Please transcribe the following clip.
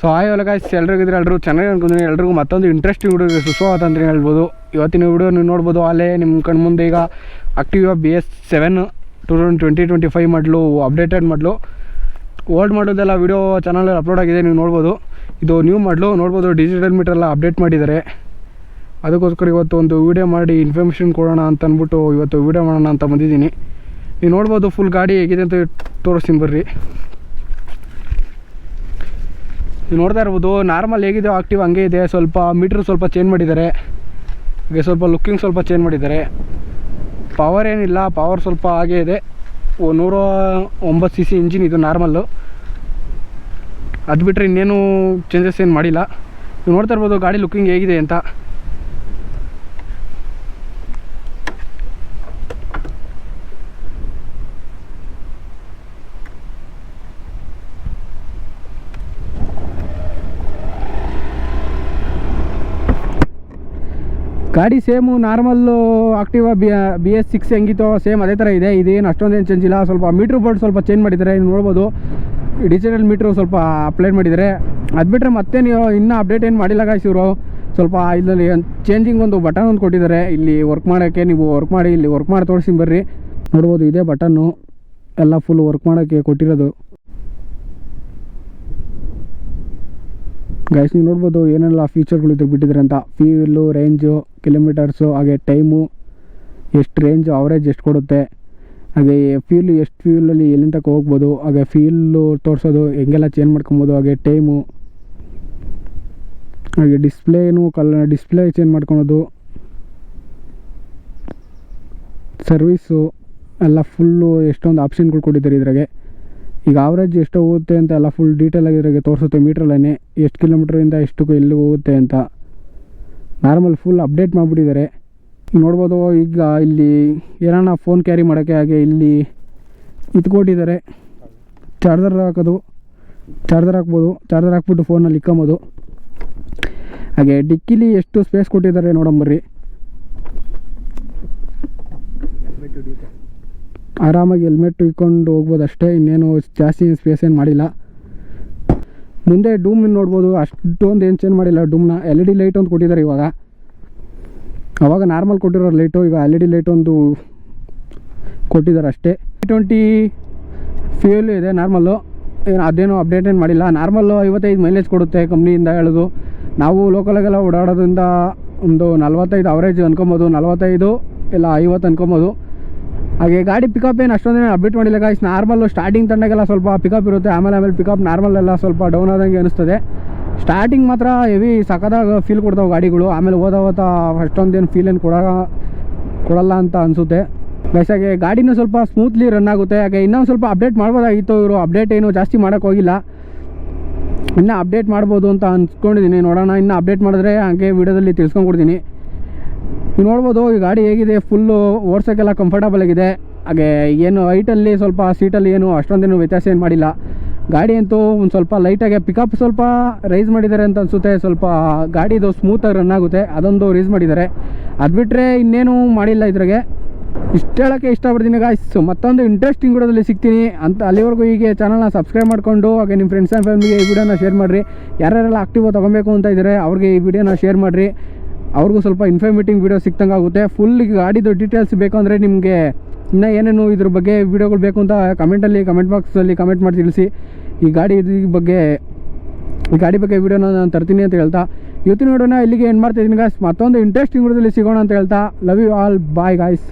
So hi ಒಲಗಾಯ್ಸ್ ಎಲ್ರಿಗಿದ್ರೆ ಎಲ್ಲರೂ ಚೆನ್ನಾಗಿ ಅನ್ಕೊಂತೀನಿ. ಎಲ್ರಿಗೂ ಮತ್ತೊಂದು ಇಂಟ್ರೆಸ್ಟಿಂಗ್ ವಿಡಿಯೋಗೆ ಸುಸ್ವಾಗತ ಅಂತಲೇ ಹೇಳ್ಬೋದು. ಇವತ್ತಿನ ವಿಡಿಯೋ ನೀವು ನೋಡ್ಬೋದು ಅಲ್ಲೇ, ನಿಮ್ಮ ಕಣ್ಣು ಮುಂದೆ ಈಗ Activa B S seven two thousand twenty twenty five ಮಾಡಲು ಅಪ್ಡೇಟೆಡ್ ಮಾಡಲು. ಓಲ್ಡ್ ಮಾಡೋದೆಲ್ಲ ವಿಡಿಯೋ ಚಾನಲಲ್ಲಿ ಅಪ್ಲೋಡ್ ಆಗಿದೆ, ನೀವು ನೋಡ್ಬೋದು. ಇದು ನ್ಯೂ ಮಾಡಲು, ನೋಡ್ಬೋದು ಡಿಜಿಟಲ್ ಮೀಟ್ರೆಲ್ಲ ಅಪ್ಡೇಟ್ ಮಾಡಿದ್ದಾರೆ. ಅದಕ್ಕೋಸ್ಕರ ಇವತ್ತು ಒಂದು ವೀಡಿಯೋ ಮಾಡಿ ಇನ್ಫಾರ್ಮೇಷನ್ ಕೊಡೋಣ ಅಂತ ಅಂದ್ಬಿಟ್ಟು ಇವತ್ತು ವೀಡಿಯೋ ಮಾಡೋಣ ಅಂತ ಬಂದಿದ್ದೀನಿ. ನೀವು ನೋಡ್ಬೋದು ಫುಲ್ ಗಾಡಿ ಹೇಗಿದೆ ಅಂತ ತೋರಿಸ್ತೀನಿ ಬರ್ರಿ. ನೀವು ನೋಡ್ತಾ ಇರ್ಬೋದು ನಾರ್ಮಲ್ ಹೇಗಿದೆ ಆಕ್ಟಿವ್ ಹಂಗೆ ಇದೆ. ಸ್ವಲ್ಪ ಮೀಟ್ರ್ ಸ್ವಲ್ಪ ಚೇಂಜ್ ಮಾಡಿದ್ದಾರೆ. ಹಾಗೆ ಸ್ವಲ್ಪ ಲುಕ್ಕಿಂಗ್ ಸ್ವಲ್ಪ ಚೇಂಜ್ ಮಾಡಿದ್ದಾರೆ. ಪವರ್ ಏನಿಲ್ಲ ಪವರ್ ಸ್ವಲ್ಪ ಹಾಗೇ ಇದೆ. ನೂರ ಒಂಬತ್ತು ಸಿ ಸಿ ಇಂಜಿನ್ ಇದು ನಾರ್ಮಲ್ಲು ಅದು ಬಿಟ್ಟರೆ ಇನ್ನೇನು ಚೇಂಜಸ್ ಏನು ಮಾಡಿಲ್ಲ. ನೀವು ನೋಡ್ತಾ ಇರ್ಬೋದು, ಗಾಡಿ ಲುಕ್ಕಿಂಗ್ ಹೇಗಿದೆ ಅಂತ. ಗಾಡಿ same normal Activa B B S six ಹೆಂಗಿತ್ತೋ same ಅದೇ ಥರ ಇದೆ. ಇದೇನು ಅಷ್ಟೊಂದೇನು ಚೇಂಜ್ ಇಲ್ಲ. ಸ್ವಲ್ಪ ಮೀಟ್ರ್ ಬೋರ್ಡ್ ಸ್ವಲ್ಪ ಚೇಂಜ್ ಮಾಡಿದ್ದಾರೆ. ನೀವು ನೋಡ್ಬೋದು. ಡಿಜಿಟಲ್ ಮೀಟ್ರು ಸ್ವಲ್ಪ ಅಪ್ಲೈ ಮಾಡಿದ್ದಾರೆ. ಅದು ಬಿಟ್ಟರೆ ಮತ್ತೆ ನೀವು ಇನ್ನೂ ಅಪ್ಡೇಟ್ ಏನು ಮಾಡಿಲ್ಲ ಗಾಯ್ಸ್ ಇವರು. ಸ್ವಲ್ಪ ಇದರಲ್ಲಿ ಚೇಂಜಿಂಗ್ ಒಂದು ಬಟನ್ ಒಂದು ಕೊಟ್ಟಿದ್ದಾರೆ. ಇಲ್ಲಿ ವರ್ಕ್ ಮಾಡೋಕ್ಕೆ ನೀವು ವರ್ಕ್ ಮಾಡಿ, ಇಲ್ಲಿ ವರ್ಕ್ ಮಾಡಿ ತೋರಿಸಿ ಬರ್ರಿ. ನೋಡ್ಬೋದು ಇದೇ ಬಟನ್ನು ಎಲ್ಲ ಫುಲ್ ವರ್ಕ್ ಮಾಡೋಕ್ಕೆ ಕೊಟ್ಟಿರೋದು. ಗೈಸ್ ನೀವು ನೋಡ್ಬೋದು ಏನೆಲ್ಲ ಫೀಚರ್ಗಳು ಇದ್ರ ಬಿಟ್ಟಿದ್ದಾರೆ ಅಂತ. ಫ್ಯೂಲು ರೇಂಜು ಕಿಲೋಮೀಟರ್ಸು ಹಾಗೆ ಟೈಮು ಎಷ್ಟು ರೇಂಜು ಅವರೇಜ್ ಎಷ್ಟು ಕೊಡುತ್ತೆ. ಹಾಗೆ ಫ್ಯೂಲ್ ಎಷ್ಟು ಫ್ಯೂಲಲ್ಲಿ ಎಲ್ಲಿಂದ ಹೋಗ್ಬೋದು. ಹಾಗೆ ಫ್ಯೂಲು ತೋರಿಸೋದು ಹೆಂಗೆಲ್ಲ ಚೇಂಜ್ ಮಾಡ್ಕೊಬೋದು. ಹಾಗೆ ಟೈಮು ಹಾಗೆ ಡಿಸ್ಪ್ಲೇನು ಕಲ್ ಡಿಸ್ಪ್ಲೇ ಚೇಂಜ್ ಮಾಡ್ಕೊಳೋದು. ಸರ್ವೀಸು ಎಲ್ಲ ಫುಲ್ಲು ಎಷ್ಟೊಂದು ಆಪ್ಷನ್ಗಳು ಕೊಟ್ಟಿದ್ದಾರೆ ಇದ್ರಾಗೆ. ಈಗ ಆವ್ರೇಜ್ ಎಷ್ಟು ಹೋಗುತ್ತೆ ಅಂತ ಎಲ್ಲ ಫುಲ್ ಡೀಟೇಲ್ ಆಗಿದ್ರಾಗೆ ತೋರಿಸುತ್ತೆ ಮೀಟ್ರಲ್ಲೇ ಎಷ್ಟು ಕಿಲೋಮೀಟ್ರಿಂದ ಎಷ್ಟು ಎಲ್ಲಿ ಹೋಗುತ್ತೆ ಅಂತ. ನಾರ್ಮಲ್ ಫುಲ್ ಅಪ್ಡೇಟ್ ಮಾಡಿಬಿಟ್ಟಿದ್ದಾರೆ. ನೋಡ್ಬೋದು, ಈಗ ಇಲ್ಲಿ ಏನಾನ ಫೋನ್ ಕ್ಯಾರಿ ಮಾಡೋಕ್ಕೆ ಹಾಗೆ ಇಲ್ಲಿ ಇತ್ಕೊಟ್ಟಿದ್ದಾರೆ ಚಾರ್ಜರ್ ಹಾಕೋದು. ಚಾರ್ಜರ್ ಹಾಕ್ಬೋದು. ಚಾರ್ಜರ್ ಹಾಕ್ಬಿಟ್ಟು ಫೋನಲ್ಲಿ ಇಕ್ಕೊಂಬೋದು. ಹಾಗೆ ಡಿಕ್ಕಿಲಿ ಎಷ್ಟು ಸ್ಪೇಸ್ ಕೊಟ್ಟಿದ್ದಾರೆ ನೋಡಂಬರ್ರಿ ಆರಾಮಾಗಿ ಹೆಲ್ಮೆಟ್ ಇಟ್ಕೊಂಡು ಹೋಗ್ಬೋದು ಅಷ್ಟೇ ಇನ್ನೇನು ಜಾಸ್ತಿ ಸ್ಪೇಸ್ ಏನು ಮಾಡಿಲ್ಲ. ಮುಂದೆ ಡೂಮ್ ನೋಡ್ಬೋದು, ಅಷ್ಟೊಂದು ಏನು ಚೇಂಜ್ ಮಾಡಿಲ್ಲ ಡೂಮ್ನ ಎಲ್ ಇ ಡಿ ಲೈಟ್ ಒಂದು ಕೊಟ್ಟಿದ್ದಾರೆ ಇವಾಗ. ಅವಾಗ ನಾರ್ಮಲ್ ಕೊಟ್ಟಿರೋ ಲೈಟು ಈಗ ಎಲ್ ಇ ಡಿ ಲೈಟ್ ಒಂದು ಕೊಟ್ಟಿದ್ದಾರೆ ಅಷ್ಟೇ. ಟ್ವೆಂಟಿ ಫ್ಯೂಲು ಇದೆ ನಾರ್ಮಲ್ಲು ಏನು, ಅದೇನು ಅಪ್ಡೇಟ್ ಏನು ಮಾಡಿಲ್ಲ. ನಾರ್ಮಲ್ಲು ಐವತ್ತೈದು ಮೈಲೇಜ್ ಕೊಡುತ್ತೆ ಕಂಪ್ನಿಯಿಂದ ಹೇಳೋದು. ನಾವು ಲೋಕಲಾಗೆಲ್ಲ ಓಡಾಡೋದ್ರಿಂದ ಒಂದು ನಲ್ವತ್ತೈದು ಅವರೇಜ್ ಅನ್ಕೊಬೋದು, ನಲ್ವತ್ತೈದು ಇಲ್ಲ ಐವತ್ತು ಅನ್ಕೊಬೋದು. ಹಾಗೆ ಗಾಡಿ ಪಿಕಪ್ ಏನು ಅಷ್ಟೊಂದೇನು ಅಪ್ಡೇಟ್ ಮಾಡಿಲ್ಲ ಗಾಯ್ಸ್ ನಾರ್ಮಲ್ಲು ಸ್ಟಾರ್ಟಿಂಗ್ ತಂಡಾಗೆಲ್ಲ ಸ್ವಲ್ಪ ಪಿಕಪ್ ಇರುತ್ತೆ. ಆಮೇಲೆ ಆಮೇಲೆ ಪಿಕಪ್ ನಾರ್ಮಲ್ ಎಲ್ಲ ಸ್ವಲ್ಪ ಡೌನ್ ಆದಂಗೆ ಅನಿಸ್ತದೆ. ಸ್ಟಾರ್ಟಿಂಗ್ ಮಾತ್ರ ಹೆವಿ ಸಖತ್ತಾಗಿ ಫೀಲ್ ಕೊಡ್ತಾವೆ ಗಾಡಿಗಳು. ಆಮೇಲೆ ಹೋದ ಹೋದ ಅಷ್ಟೊಂದೇನು ಫೀಲ್ ಏನು ಕೊಡ ಕೊಡಲ್ಲ ಅಂತ ಅನಿಸುತ್ತೆ. ಹಾಗೆ ಗಾಡಿನೂ ಸ್ವಲ್ಪ ಸ್ಮೂತ್ಲಿ ರನ್ ಆಗುತ್ತೆ. ಹಾಗೆ ಇನ್ನೊಂದು ಸ್ವಲ್ಪ ಅಪ್ಡೇಟ್ ಮಾಡ್ಬೋದಾಗಿತ್ತು ಇವರು. ಅಪ್ಡೇಟ್ ಏನು ಜಾಸ್ತಿ ಮಾಡೋಕ್ಕೋಗಿಲ್ಲ ಇನ್ನೂ ಅಪ್ಡೇಟ್ ಮಾಡ್ಬೋದು ಅಂತ ಅನ್ಸ್ಕೊಂಡಿದ್ದೀನಿ ನೋಡೋಣ, ಇನ್ನೂ ಅಪ್ಡೇಟ್ ಮಾಡಿದ್ರೆ ಹಾಗೆ ವೀಡಿಯೋದಲ್ಲಿ ತಿಳ್ಸ್ಕೊಂಡ್ಕೊಡ್ತೀನಿ ನೀವು ನೋಡ್ಬೋದು, ಈ ಗಾಡಿ ಹೇಗಿದೆ ಫುಲ್ಲು ಓಡ್ಸೋಕ್ಕೆಲ್ಲ ಕಂಫರ್ಟಬಲ್ ಆಗಿದೆ. ಹಾಗೆ ಏನು ಹೈಟಲ್ಲಿ ಸ್ವಲ್ಪ ಸೀಟಲ್ಲಿ ಏನು ಅಷ್ಟೊಂದೇನು ವ್ಯತ್ಯಾಸ ಏನು ಮಾಡಿಲ್ಲ. ಗಾಡಿ ಅಂತೂ ಒಂದು ಸ್ವಲ್ಪ ಲೈಟಾಗಿ ಪಿಕಪ್ ಸ್ವಲ್ಪ ರೈಸ್ ಮಾಡಿದ್ದಾರೆ ಅಂತ ಅನಿಸುತ್ತೆ. ಸ್ವಲ್ಪ ಗಾಡಿದು ಸ್ಮೂತಾಗಿ ರನ್ ಆಗುತ್ತೆ. ಅದೊಂದು ರೈಸ್ ಮಾಡಿದ್ದಾರೆ. ಅದು ಬಿಟ್ಟರೆ ಇನ್ನೇನು ಮಾಡಿಲ್ಲ ಇದ್ರಾಗೆ. ಇಷ್ಟು ಹೇಳೋಕ್ಕೆ ಇಷ್ಟಪಡ್ತೀನಿ ಗಾಯ್ಸ್ ಮತ್ತೊಂದು ಇಂಟ್ರೆಸ್ಟಿಂಗ್ ವಿಡಿಯೋದಲ್ಲಿ ಸಿಗ್ತೀನಿ. ಅಂತ ಅಲ್ಲಿವರೆಗೂ ಹೀಗೆ ಚಾನಲ್ನ ಸಬ್ಸ್ಕ್ರೈಬ್ ಮಾಡಿಕೊಂಡು, ಹಾಗೆ ನಿಮ್ಮ ಫ್ರೆಂಡ್ಸ್ ಆ್ಯಂಡ್ ಫ್ಯಾಮಿಲಿಗೆ ಈ ವಿಡಿಯೋನ ಶೇರ್ ಮಾಡಿರಿ. ಯಾರ್ಯಾರೆಲ್ಲ ಆಕ್ಟಿವ್ ತೊಗೊಬೇಕು ಅಂತ ಇದ್ದಾರೆ ಅವ್ರಿಗೆ ಈ ವಿಡಿಯೋನ ಶೇರ್ ಮಾಡಿರಿ. ಅವ್ರಿಗೂ ಸ್ವಲ್ಪ ಇನ್ಫಾರ್ಮೇಟಿವ್ ವೀಡಿಯೋ ಸಿಕ್ತಂಗೆ ಆಗುತ್ತೆ ಫುಲ್ ಗಾಡಿದು ಡೀಟೇಲ್ಸ್ ಬೇಕು ಅಂದರೆ ನಿಮಗೆ ಇನ್ನೂ ಏನೇನು ಇದ್ರ ಬಗ್ಗೆ ವಿಡಿಯೋಗಳು ಬೇಕು ಅಂತ ಕಮೆಂಟಲ್ಲಿ ಕಮೆಂಟ್ ಬಾಕ್ಸಲ್ಲಿ ಕಮೆಂಟ್ ಮಾಡಿ ತಿಳಿಸಿ. ಈ ಗಾಡಿ ಬಗ್ಗೆ, ಈ ಗಾಡಿ ಬಗ್ಗೆ ವೀಡಿಯೋನ ನಾನು ತರ್ತೀನಿ ಅಂತ ಹೇಳ್ತಾ. ಇವತ್ತಿನ ನೋಡೋಣ, ಇಲ್ಲಿಗೆ ಏನು ಮಾಡ್ತಾಯಿದ್ದೀನಿ ಗಾಯ್ಸ್ ಮತ್ತೊಂದು ಇಂಟ್ರೆಸ್ಟಿಂಗ್ ವಿಡಿಯೋದಲ್ಲಿ ಸಿಗೋಣ ಅಂತ ಹೇಳ್ತಾ. Love you all bye guys